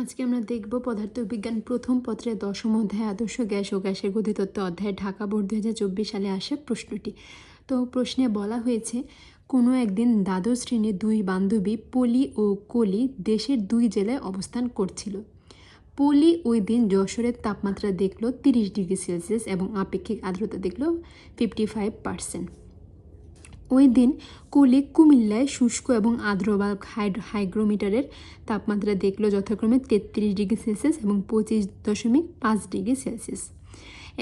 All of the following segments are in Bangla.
আজকে আমরা দেখব পদার্থবিজ্ঞান প্রথম পত্রে দশম অধ্যায় আদর্শ গ্যাস ও গ্যাসের গতিতত্ত্ব অধ্যায়, ঢাকা বোর্ড দু হাজার চব্বিশ সালে আসে প্রশ্নটি। তো প্রশ্নে বলা হয়েছে, কোনো একদিন দ্বাদশ শ্রেণির দুই বান্ধবী পলি ও কলি দেশের দুই জেলায় অবস্থান করছিল। পলি ওই দিন যশোরের তাপমাত্রা দেখল তিরিশ ডিগ্রি সেলসিয়াস এবং আপেক্ষিক আর্দ্রতা দেখল ফিফটি ফাইভ পার্সেন্ট ওই দিন কলি কুমিল্লায় শুষ্ক এবং আর্দ্র বা হাইগ্রোমিটারের তাপমাত্রা দেখল যথাক্রমে তেত্রিশ ডিগ্রি সেলসিয়াস এবং পঁচিশ দশমিক পাঁচ ডিগ্রি সেলসিয়াস।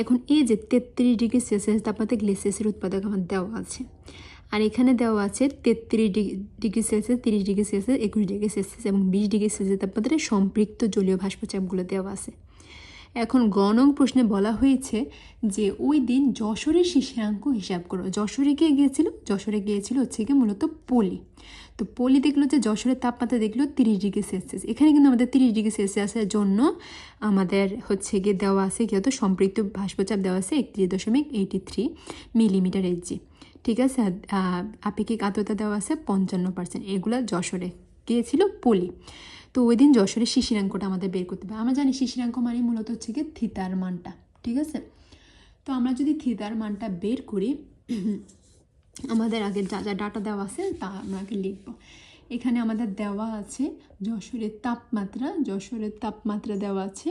এখন এই যে তেত্রিশ ডিগ্রি সেলসিয়াস তাপমাত্রা গ্লেসিয়াসের উৎপাদক আমার দেওয়া আছে। আর এখানে দেওয়া আছে তেত্রিশ ডিগ্রি সেলসিয়াস, তিরিশ ডিগ্রি সেলসিয়াস, একুশ ডিগ্রি সেলসিয়াস এবং বিশ ডিগ্রি সেলসিয়াস তাপমাত্রায় সম্পৃক্ত জলীয় ভাস্পচাপগুলো দেওয়া আছে। এখন গণং প্রশ্নে বলা হয়েছে যে ওই দিন যশোরের শিশিরাঙ্ক হিসাব করো। যশোরে কে গিয়েছিল? যশোরে গিয়েছিল হচ্ছে গিয়ে মূলত পলি। তো পলি দেখল যে যশোরের তাপমাত্রা দেখল তিরিশ ডিগ্রি সেলসিয়াস। এখানে কিন্তু আমাদের তিরিশ ডিগ্রি সেলসিয়াসের জন্য আমাদের হচ্ছে গিয়ে দেওয়া আছে কি হতো? সম্পৃক্ত ভাস্পচাপ দেওয়া আছে একত্রিশ দশমিক এইটি থ্রি মিলিমিটার এইচজি ঠিক আছে? আপেক্ষিক আর্দ্রতা দেওয়া আছে পঞ্চান্ন পার্সেন্ট এগুলো যশোরে। গিয়েছিল পলি। তো ওই দিন যশোরের শিশিরাঙ্কটা আমাদের বের করতে হবে। আমরা জানি শিশিরাঙ্ক মানে মূলত হচ্ছে গিয়ে থিতার মানটা, ঠিক আছে? তো আমরা যদি থিতার মানটা বের করি, আমাদের আগে যা যা ডাটা দেওয়া আছে তা আমরা আগে লিখব। এখানে আমাদের দেওয়া আছে যশোরের তাপমাত্রা যশোরের তাপমাত্রা দেওয়া আছে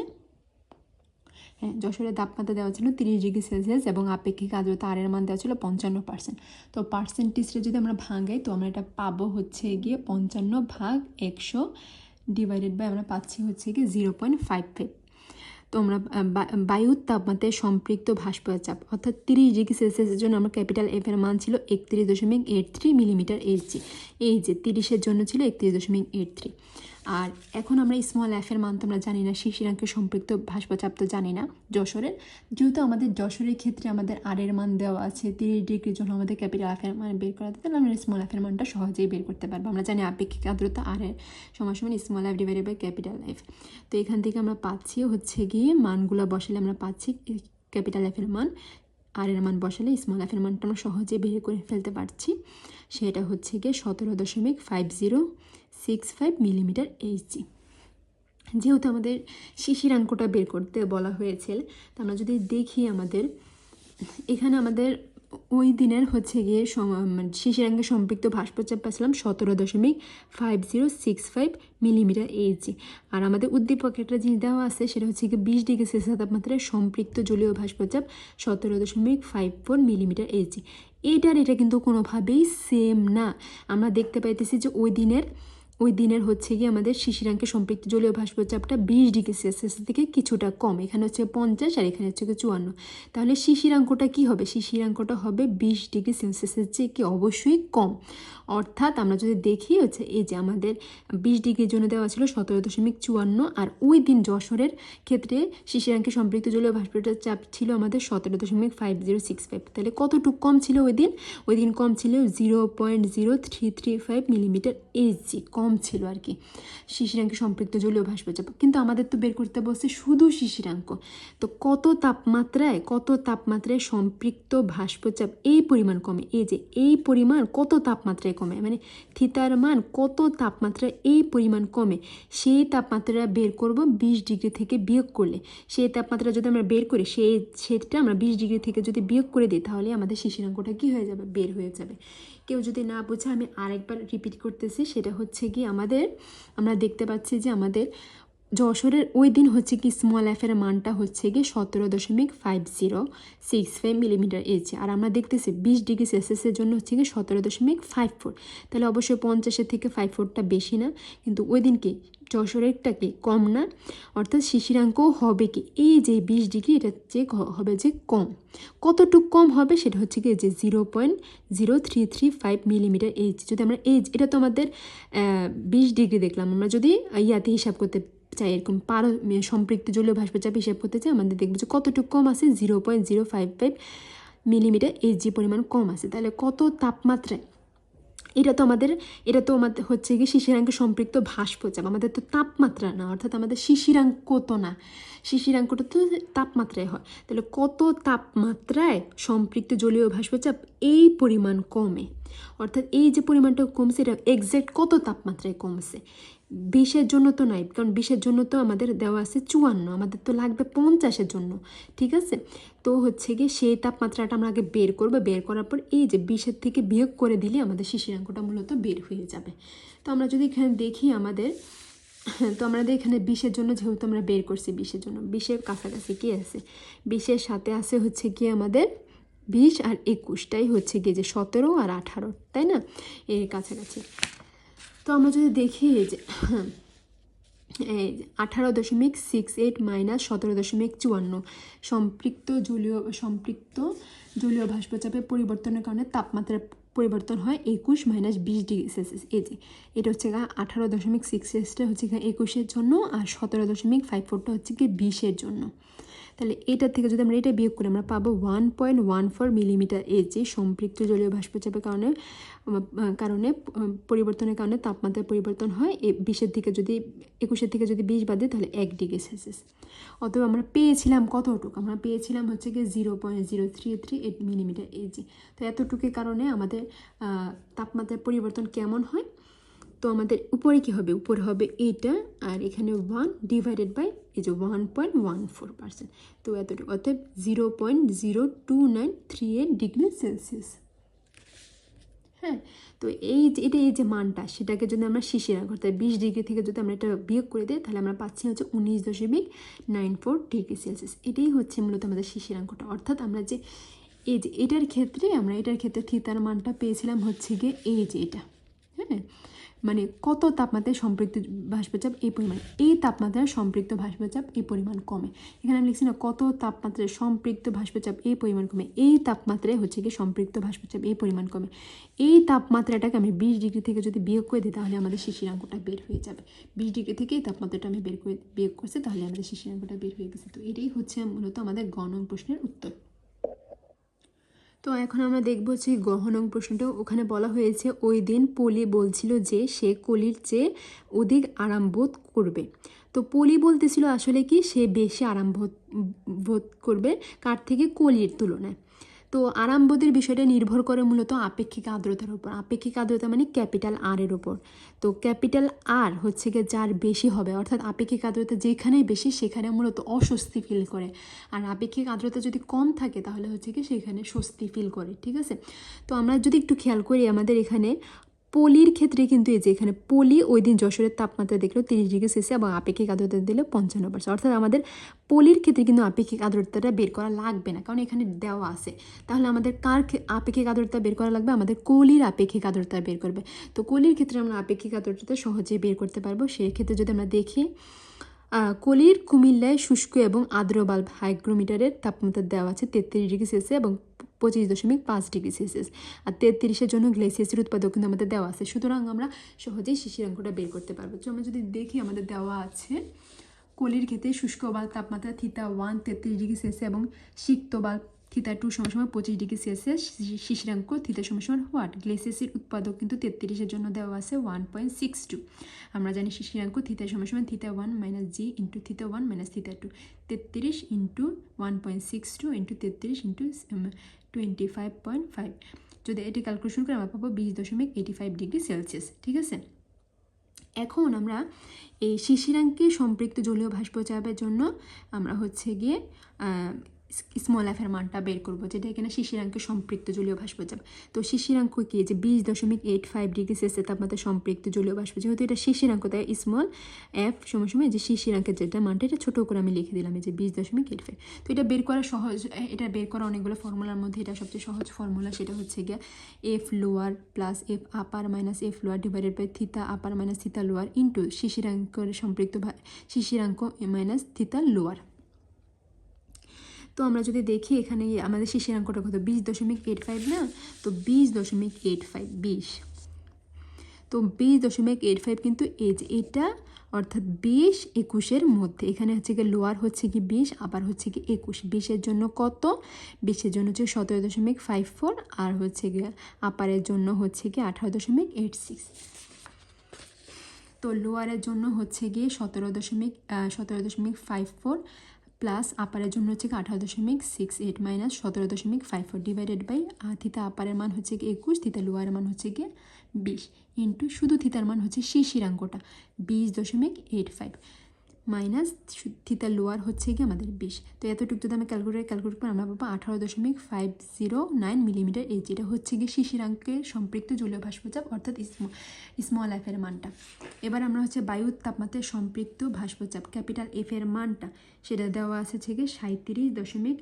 যশোরের তাপমাত্রা দেওয়া ছিল তিরিশ ডিগ্রি সেলসিয়াস এবং আপেক্ষিক আর্দ্রতা আরের মান দেওয়া ছিল পঞ্চান্ন পার্সেন্ট তো পার্সেন্টেজটা যদি আমরা ভাঙাই, তো আমরা এটা পাবো হচ্ছে গিয়ে পঞ্চান্ন ভাগ একশো ডিভাইডেড বাই আমরা পাচ্ছি হচ্ছে গিয়ে জিরো পয়েন্ট ফাইভ ফাইভ তো আমরা বায়ুর তাপমাত্রায় সম্পৃক্ত ভাস্পীয় চাপ, অর্থাৎ তিরিশ ডিগ্রি সেলসিয়াসের জন্য আমরা ক্যাপিটাল এফ এর মান ছিল একত্রিশ দশমিক এইট থ্রি মিলিমিটার এইচজি এই যে তিরিশের জন্য ছিল একত্রিশ দশমিক এইট থ্রি আর এখন আমরা স্মল এর মান তো আমরা জানি না শিশিরাঙ্কে সম্পৃক্ত ভাস্পচাপ তো জানি না, যশোরের। যেহেতু আমাদের যশোরের ক্ষেত্রে আমাদের আর এর মান দেওয়া আছে, তিরিশ ডিগ্রির জন্য আমাদের ক্যাপিটাল এর মান বের করা তাহলে আমরা স্মল এর মানটা সহজেই বের করতে পারব। আমরা জানি আপেক্ষিক আর্দ্রতা আর এর সমান small F divided by capital F তো এখান থেকে আমরা পাচ্ছি হচ্ছে গিয়ে মানগুলো বসালে আমরা পাচ্ছি ক্যাপিটাল এর মান আর এর মান বসালে স্মল এফ এর মানটা আমরা সহজে বের করে ফেলতে পারছি। সেটা হচ্ছে গিয়ে সতেরো দশমিক five zero six five millimetre Hg যেহেতু আমাদের শিশির অঙ্কটা বের করতে বলা হয়েছে আমরা যদি দেখি আমাদের, এখানে আমাদের ওই দিনের হচ্ছে গিয়ে মানে শিশিরাঙ্গে সম্পৃক্ত ভাস্পচাপ পাচ্ছিলাম সতেরো দশমিক five zero six five millimetre Hg আর আমাদের উদ্দীপক একটা জিনিস দেওয়া আছে, সেটা হচ্ছে গিয়ে বিশ ডিগ্রি সেলসিয়াস তাপমাত্রায় সম্পৃক্ত জলীয় ভাস্পচাপ সতেরো দশমিক ফাইভ ফোর মিলিমিটার এইচজি এইটার এটা কিন্তু কোনোভাবেই সেম না। আমরা দেখতে পাইতেছি যে ওই দিনের ওই দিনের হচ্ছে গিয়ে আমাদের শিশিরাঙ্কে সম্পৃক্ত জলীয় ভাস্পচাপটা বিশ ডিগ্রি সেলসিয়াস থেকে কিছুটা কম। এখানে হচ্ছে পঞ্চাশ আর এখানে হচ্ছে চুয়ান্ন। তাহলে শিশিরাঙ্কটা কি হবে? শিশিরাঙ্কটা হবে বিশ ডিগ্রি সেলসিয়াসের চেয়ে কি অবশ্যই কম। অর্থাৎ আমরা যদি দেখি হচ্ছে এই যে আমাদের বিশ ডিগ্রির জন্য দেওয়া ছিল সতেরো দশমিক চুয়ান্ন আর ওই দিন যশোরের ক্ষেত্রে শিশিরাঙ্কে সম্পৃক্ত জলীয় ভাস্পচাপ চাপ ছিল আমাদের সতেরো দশমিক ফাইভ জিরো সিক্স ফাইভ। তাহলে কতটুকু কম ছিল ওই দিন? ওই দিন কম ছিল zero point zero three three five millimetre Hg কম ছিল আর কি। শিশিরাঙ্কে সম্পৃক্ত জলীয় ভাস্পচাপ কিন্তু আমাদের তো বের করতে বলছে শুধু শিশিরাঙ্ক। তো কত তাপমাত্রায় কত তাপমাত্রায় সম্পৃক্ত ভাস্পচাপ এই পরিমাণ কমে? এই যে এই পরিমাণ কত তাপমাত্রায় কমে? মানে থিতার মান কত তাপমাত্রায় এই পরিমাণ কমে? সেই তাপমাত্রা বের করব বিশ ডিগ্রি থেকে বিয়োগ করলে। সেই তাপমাত্রা যদি আমরা বের করি, সেই, সেটা আমরা বিশ ডিগ্রি থেকে যদি বিয়োগ করে দিই, তাহলে আমাদের শিশিরাঙ্কটা কী হয়ে যাবে? বের হয়ে যাবে। কেউ যদি না বোঝে, আমি আরেকবার রিপিট করতেছি। সেটা হচ্ছে কি আমাদের, আমরা দেখতে পাচ্ছি যে আমাদের যশোরের ওই দিন হচ্ছে কি স্মল এফের মানটা হচ্ছে গিয়ে সতেরো দশমিক five zero six five millimetre H আর আমরা দেখতেছি বিশ ডিগ্রি সেলসিয়াসের জন্য হচ্ছে গিয়ে সতেরো দশমিক ফাইভ ফোর তাহলে অবশ্যই পঞ্চাশের থেকে ফাইভ ফোরটা বেশি না। কিন্তু ওই দিন কি যশোরেরটা কি কম না? অর্থাৎ শিশিরাঙ্কও হবে কি? এই যে বিশ ডিগ্রি এটা যে হবে যে কম। কতটুকু কম হবে সেটা হচ্ছে কি যে zero point zero three three five millimetre H যদি আমরা এইচ এটা তো আমাদের বিশ ডিগ্রি দেখলাম। আমরা যদি ইয়াতে হিসাব করতে চাই, এরকম পার সম্পৃক্ত জলীয় ভাস্পচাপ হিসাব করতে চাই, আমাদের দেখব যে কতটুকু কম আছে zero point zero five five millimetre Hg পরিমাণ কম আছে। তাহলে কত তাপমাত্রায়? এটা তো আমাদের, এটা তো আমাদের হচ্ছে গিয়ে শিশিরাঙ্কে সম্পৃক্ত ভাস্পচাপ আমাদের তো তাপমাত্রা না, অর্থাৎ আমাদের শিশিরাঙ্ক তো না। শিশিরাঙ্কটা তো তাপমাত্রায় হয়। তাহলে কত তাপমাত্রায় সম্পৃক্ত জলীয় ভাস্পচাপ এই পরিমাণ কমে? অর্থাৎ এই যে পরিমাণটা কমছে, এটা এক্স্যাক্ট কত তাপমাত্রায় কমছে? বিশের জন্য তো নাই, কারণ বিশের জন্য তো আমাদের দেওয়া আছে চুয়ান্ন, আমাদের তো লাগবে পঞ্চাশের জন্য, ঠিক আছে? তো হচ্ছে গিয়ে সেই তাপমাত্রাটা আমরা আগে বের করব, বের করার পর এই যে বিশের থেকে বিয়োগ করে দিলে আমাদের শিশিরাঙ্কটা মূলত বের হয়ে যাবে। তো আমরা যদি এখানে দেখি আমাদের, তো আমাদের এখানে বিশের জন্য যেহেতু আমরা বের করছি বিশের জন্য, বিশের কাছাকাছি কি আছে? বিশের সাথে আছে হচ্ছে কি আমাদের বিশ আর একুশটাই হচ্ছে গিয়ে যে সতেরো আর আঠারো, তাই না? এর কাছাকাছি। তো আমরা যদি দেখি যে আঠারো দশমিক সিক্স এইট মাইনাস সতেরো দশমিক চুয়ান্ন, সম্পৃক্ত জলীয় সম্পৃক্ত জলীয় বাষ্পচাপের পরিবর্তনের কারণে তাপমাত্রার পরিবর্তন হয় একুশ মাইনাস বিশ ডিগ্রি সেলসিয়াস এই যে, এটা হচ্ছে গা আঠারো দশমিক সিক্স সিক্সটা হচ্ছে গা একুশের জন্য আর সতেরো দশমিক ফাইভ ফোরটা হচ্ছে গিয়ে বিশের জন্য। তাহলে এটার থেকে যদি আমরা এটা বিয়োগ করি, আমরা পাবো one point one four millimetre Hg সম্পৃক্ত জলীয় বাষ্পচাপের কারণে কারণে পরিবর্তনের কারণে তাপমাত্রার পরিবর্তন হয়। বিশের থেকে যদি, একুশের থেকে যদি বিশ বাদ তাহলে এক ডিগ্রি সেলসিয়াস। অতএব আমরা পেয়েছিলাম কতটুকু? আমরা পেয়েছিলাম হচ্ছে গিয়ে zero point zero three three eight millimetre Hg তো এতটুকুর কারণে আমাদের তাপমাত্রার পরিবর্তন কেমন হয়? তো আমাদের উপরে কি হবে? উপরে হবে এইটা আর এখানে ওয়ান ডিভাইডেড বাই এই যে one point one four percent তো এতটুকু অর্থাৎ zero point zero two nine three eight degree Celsius হ্যাঁ তো এই যে, এটা এই যে মানটা, সেটাকে যদি আমরা শিশির অর্থাৎ বিশ ডিগ্রি থেকে যদি আমরা এটা বিয়োগ করে দিই, তাহলে আমরা পাচ্ছি হচ্ছে উনিশ দশমিক নাইন ফোর ডিগ্রি সেলসিয়াস এটাই হচ্ছে মূলত আমাদের শিশিরাঙ্কটা অর্থাৎ আমরা যে, এই যে এটার ক্ষেত্রে, আমরা এটার ক্ষেত্রে থিতার মানটা পেয়েছিলাম হচ্ছে গিয়ে এই যে এটা। হ্যাঁ? মানে কত তাপমাত্রায় সম্পৃক্ত বাষ্পচাপ এই পরিমাণ? এই তাপমাত্রায় সম্পৃক্ত বাষ্পচাপ এই পরিমাণ কমে। এখানে আমি লিখছি না, কত তাপমাত্রায় সম্পৃক্ত বাষ্পচাপ এই পরিমাণ কমে। এই তাপমাত্রায় হচ্ছে কি সম্পৃক্ত বাষ্পচাপ এই পরিমাণ কমে। এই তাপমাত্রাটাকে আমি বিশ ডিগ্রি থেকে যদি বিয়োগ করে দিই, তাহলে আমাদের শিশিরাঙ্কটা বের হয়ে যাবে। বিশ ডিগ্রি থেকে এই তাপমাত্রাটা আমি বের করে, বিয়োগ করছি, তাহলে আমাদের শিশিরাঙ্কটা বের হয়ে গেছে। তো এটাই হচ্ছে মূলত আমাদের গণ প্রশ্নের উত্তর। তো এখন আমরা দেখব যে গহনং প্রশ্নটা ওখানে বলা হয়েছে, ওই দিন পলি বলছিল যে সে কলির চেয়ে অধিক আরাম বোধ করবে। তো পলি বলতেছিল আসলে কি, সে বেশি আরাম বোধ বোধ করবে কার থেকে? কলির তুলনায়। তো আরামবোধের বিষয়টা নির্ভর করে মূলত আপেক্ষিক আর্দ্রতার উপর। আপেক্ষিক আর্দ্রতা মানে ক্যাপিটাল আর এর উপর। তো ক্যাপিটাল আর হচ্ছে গিয়ে যার বেশি হবে, অর্থাৎ আপেক্ষিক আর্দ্রতা যেখানেই বেশি সেখানে মূলত অস্বস্তি ফিল করে। আর আপেক্ষিক আর্দ্রতা যদি কম থাকে তাহলে হচ্ছে কি সেখানে স্বস্তি ফিল করে, ঠিক আছে? তো আমরা যদি একটু খেয়াল করি আমাদের এখানে পলির ক্ষেত্রে কিন্তু এই যে এখানে পলি, ওই দিন যশোরের তাপমাত্রা দেখল তিরিশ ডিগ্রি সেলসিয়াস এবং আপেক্ষিক আর্দ্রতা দিল পঞ্চান্ন পার্সেন্ট অর্থাৎ আমাদের পলির ক্ষেত্রে কিন্তু আপেক্ষিক আর্দ্রতাটা বের করা লাগবে না, কারণ এখানে দেওয়া আছে। তাহলে আমাদের কার ক্ষে- আপেক্ষিক আর্দ্রতা বের করা লাগবে? আমাদের কলির আপেক্ষিক আর্দ্রতা বের করবে। তো কলির ক্ষেত্রে আমরা আপেক্ষিক আর্দ্রতা সহজেই বের করতে পারব। সেই ক্ষেত্রে যদি আমরা দেখি কলির কুমিল্লায় শুষ্ক এবং আর্দ্র বাল্ব হাইগ্রোমিটারের তাপমাত্রা দেওয়া আছে তেত্রিশ ডিগ্রি সেলসিয়াস এবং পঁচিশ দশমিক পাঁচ ডিগ্রি সেলসিয়াস। আর তেত্রিশের জন্য গ্লেসিয়াসের উৎপাদক কিন্তু আমাদের দেওয়া আছে। সুতরাং আমরা সহজেই শিশির অঙ্কটা বের করতে পারব। তো আমরা যদি দেখি আমাদের দেওয়া আছে, কলির ক্ষেত্রে শুষ্ক বাল্ব তাপমাত্রা থিতা ওয়ান তেত্রিশ ডিগ্রি সেলসিয়াস এবং সিক্ত বাল্ব থিতা টু সময় পঁচিশ ডিগ্রি সেলসিয়াস শিশিরাঙ্ক থিতা সময় সময় হোয়াট গ্লেসিয়াসের উৎপাদক কিন্তু তেত্রিশের জন্য দেওয়া আছে ওয়ান পয়েন্ট সিক্স টু। আমরা জানি শিশিরাঙ্ক থিতা সময় সময় theta one minus G into theta one minus theta two. তেত্রিশ into one point six two into তেত্রিশ into twenty five point five. যদি এটি ক্যালকুলেশন করে আমরা পাবো বিশ দশমিক এইটি ফাইভ ডিগ্রি সেলসিয়াস, ঠিক আছে? এখন আমরা এই শিশিরাঙ্কে সম্পৃক্ত জলীয় বাষ্পচাপের জন্য আমরা হচ্ছে গিয়ে স্মল এফের মানটা বের করব, যেটা এখানে শিশিরাঙ্কে সম্পৃক্ত জলীয় বাষ্পচাপ তো শিশিরাঙ্ক কি? যে বিশ দশমিক এইট ফাইভ ডিগ্রি সেলসিয়াস তাপমাত্রা সম্পৃক্ত জলীয় বাষ্প, যেহেতু এটা শিশিরাঙ্ক, তাই স্মল এফ সময় সময় যে শিশিরাঙ্কের যেটা মানটা, এটা ছোটো করে আমি লিখে দিলাম যে বিশ দশমিক এইট ফাইভ তো এটা বের করা সহজ, এটা বের করা অনেকগুলো ফর্মুলার মধ্যে, এটা সবচেয়ে সহজ ফর্মুলা সেটা হচ্ছে গিয়ে F lower plus F upper minus F lower divided by theta upper minus theta lower into শিশিরাঙ্কের সম্পৃক্ত শিশিরাঙ্ক মাইনাস থিতা লোয়ার তো আমরা যদি দেখি এখানে আমাদের শিশিরাঙ্কটা কত? বিশ দশমিক এইট ফাইভ না? তো বিশ দশমিক এইট ফাইভ বিশ। তো বিশ দশমিক এইট ফাইভ কিন্তু এজ এটা, অর্থাৎ বিশ একুশের মধ্যে। এখানে হচ্ছে কি লোয়ার হচ্ছে কি বিশ আবার হচ্ছে কি একুশ। বিশের জন্য কত? বিশের জন্য হচ্ছে সতেরো দশমিক ফাইভ ফোর আর হচ্ছে গিয়ে আপারের জন্য হচ্ছে কি আঠারো দশমিক এইট সিক্স তো লোয়ারের জন্য হচ্ছে গিয়ে সতেরো দশমিক সতেরো দশমিক ফাইভ ফোর প্লাস আপারের জন্য হচ্ছে কি আঠারো দশমিক সিক্স এইট মাইনাস সতেরো দশমিক five four divided by theta আপারের মান হচ্ছে কি একুশ থিতা লোয়ারের মান হচ্ছে গিয়ে বিশ। ইন্টু শুধু থিতার মান হচ্ছে শিশিরাঙ্কটা বিশ দশমিক এইট ফাইভ মাইনাস থিতার লোয়ার হচ্ছে কি আমাদের বিশ। তো এতটুকু যদি আমরা ক্যালকুলেটার ক্যালকুলেট করি আমরা পাবো আঠারো দশমিক five zero nine millimetre H এটা হচ্ছে গিয়ে শিশিরাঙ্কের সম্পৃক্ত জলীয় ভাস্পচাপ অর্থাৎ স্মল এফের মানটা। এবার আমরা হচ্ছে বায়ুর তাপমাত্রায় সম্পৃক্ত ভাস্পচাপ ক্যাপিটাল এফ এর মানটা। সেটা দেওয়া আছে গিয়ে সাঁত্রিশ দশমিক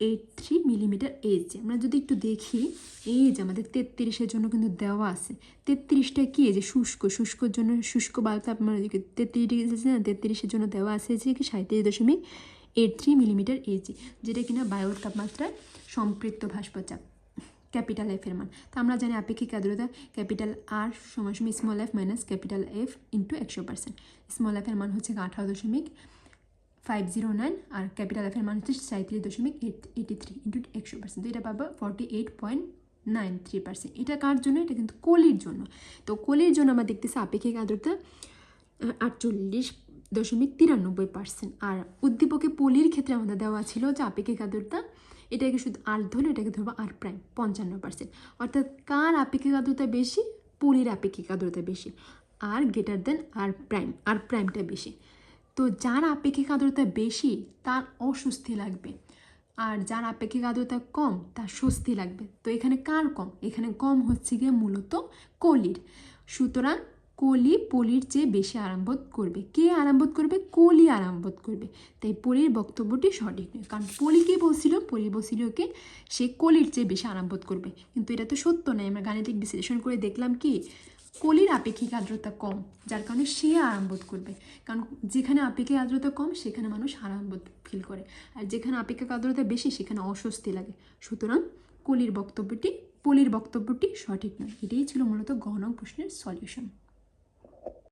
এইট থ্রি মিলিমিটার এজ আমরা যদি একটু দেখি এজ আমাদের তেত্রিশের জন্য কিন্তু দেওয়া আছে। তেত্রিশটা কি যে শুষ্ক, শুষ্কর জন্য শুষ্ক বায়ু তাপমাত্রা তেত্রিশ ডিগ্রি সেলসিয়াস না, তেত্রিশের জন্য দেওয়া আছে যে কি সাঁত্রিশ দশমিক এইট থ্রি মিলিমিটার এজি যেটা কিনা বায়ুর তাপমাত্রায় সম্পৃক্ত ভাস্পচাপ ক্যাপিটাল এফ এর মান। তো আমরা জানি আপেক্ষিক আর্দ্রতা ক্যাপিটাল আর সময় সময় small F minus capital F into একশো পার্সেন্ট স্মল এফ এর মান হচ্ছে আঠারো দশমিক ফাইভ জিরো নাইন আর ক্যাপিটাল এফের মান হচ্ছে সাঁত্রিশ দশমিক এইট থ্রি ইন্টু একশো পার্সেন্ট এটা পাবো forty eight point nine three percent এটা কার জন্য? এটা কিন্তু কলির জন্য। তো কলির জন্য আমরা দেখতেছি আপেক্ষিক আর্দ্রতা আটচল্লিশ দশমিক তিরানব্বই পার্সেন্ট আর উদ্দীপকে পলির ক্ষেত্রে আমাদের দেওয়া ছিল যে আপেক্ষিক আর্দ্রতা, এটাকে শুধু আর ধরলে এটাকে ধরবো আর প্রাইম পঞ্চান্ন পার্সেন্ট অর্থাৎ কার আপেক্ষিক আর্দ্রতা বেশি? পলির আপেক্ষিক আর্দ্রতা বেশি। আর গ্রেটার দেন আর প্রাইম আর প্রাইমটা বেশি। তো যার আপেক্ষিক আর্দ্রতা বেশি, তার অস্বস্তি লাগবে। আর যার আপেক্ষিক আর্দ্রতা কম, তার স্বস্তি লাগবে। তো এখানে কার কম? এখানে কম হচ্ছে গিয়ে মূলত কলির। সুতরাং কলি পলির চেয়ে বেশি আরাম বোধ করবে। কে আরাম বোধ করবে? কলি আরাম বোধ করবে। তাই পলির বক্তব্যটি সঠিক নয়। কারণ পলি কে বলছিল? পলি বলছিল কি? সে কলির চেয়ে বেশি আরাম বোধ করবে। কিন্তু এটা তো সত্য নয়। আমরা গাণিতিক বিশ্লেষণ করে দেখলাম কি? কলির আপেক্ষিক আর্দ্রতা কম, যার কারণে সে আরাম বোধ করবে। কারণ যেখানে আপেক্ষিক আর্দ্রতা কম, সেখানে মানুষ আরাম বোধ ফিল করে। আর যেখানে আপেক্ষিক আর্দ্রতা বেশি, সেখানে অস্বস্তি লাগে। সুতরাং কলির বক্তব্যটি, পলির বক্তব্যটি সঠিক নয়। এটাই ছিল মূলত গণক প্রশ্নের সলিউশন